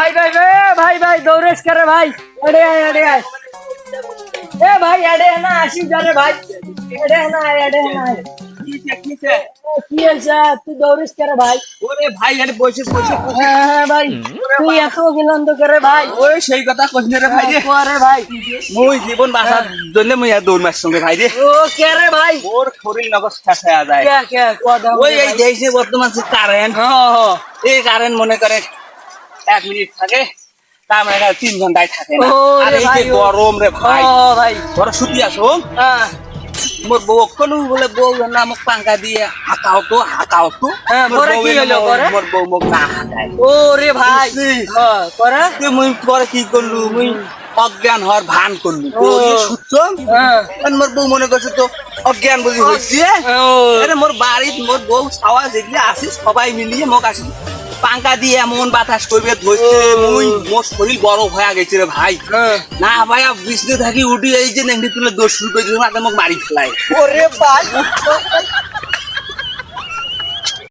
ভাই ভাই ভাই ভাই দৌড়েস করে ভাই? এড়ে আয় এড়ে আয়। এ ভাই এড়ে না আসি রে ভাই। এড়ে না এড়ে না। তুই দৌড়েস করে ভাই? ওরে ভাই আরে বসে বসে হ্যাঁ হ্যাঁ ভাই। তুই এত গিলন্দ করে ভাই? ওই সেই কথা কইনে রে ভাই রে। ভাই। মুই জীবন বাঁচার জন্য মুই আর দৌড় মারছ রে ভাই রে। ও কে রে ভাই? ওর শরীর যায়। ওই এই দেশে বর্তমান যে কারেন্ট এই কারেন্ট মনে করে এক মিনিট থাকে তার মানে তিন ঘন্টায় থাকে না। আর এই যে গরম রে ভাই। ও ভাই। আসো। মোর বউ কোনো বলে বউ না মোক পাঙ্কা দিয়ে হাঁকাও তো হাঁকাও তো। মোর পরে বউ কি এনে হলো, মোর- মোর বউ মোক না হাঁকায়। ও রে ভাই হ্যাঁ করে তুই মুই পরে কি করলু? মুই অজ্ঞান হওয়ার ভান করলু। হ্যাঁ। মোর বউ মনে করছে তো অজ্ঞান বুঝি হচ্ছে মোর বাড়িত মোর বউ ছাওয়া যেগুলি আছে সবাই মিলিয়ে মোক আসি। পাঙ্কা দিয়ে এমন বাতাস করবে ধরছে। মুই মোর শরীর বড় হয়ে গেছে রে ভাই। হ্যাঁ। না ভাই বিষ্ণু থাকি উঠি এই যে নেংটি তুলে দোষ শুরু করে দিল মোক মারি ফেলায়। ওরে ভাই।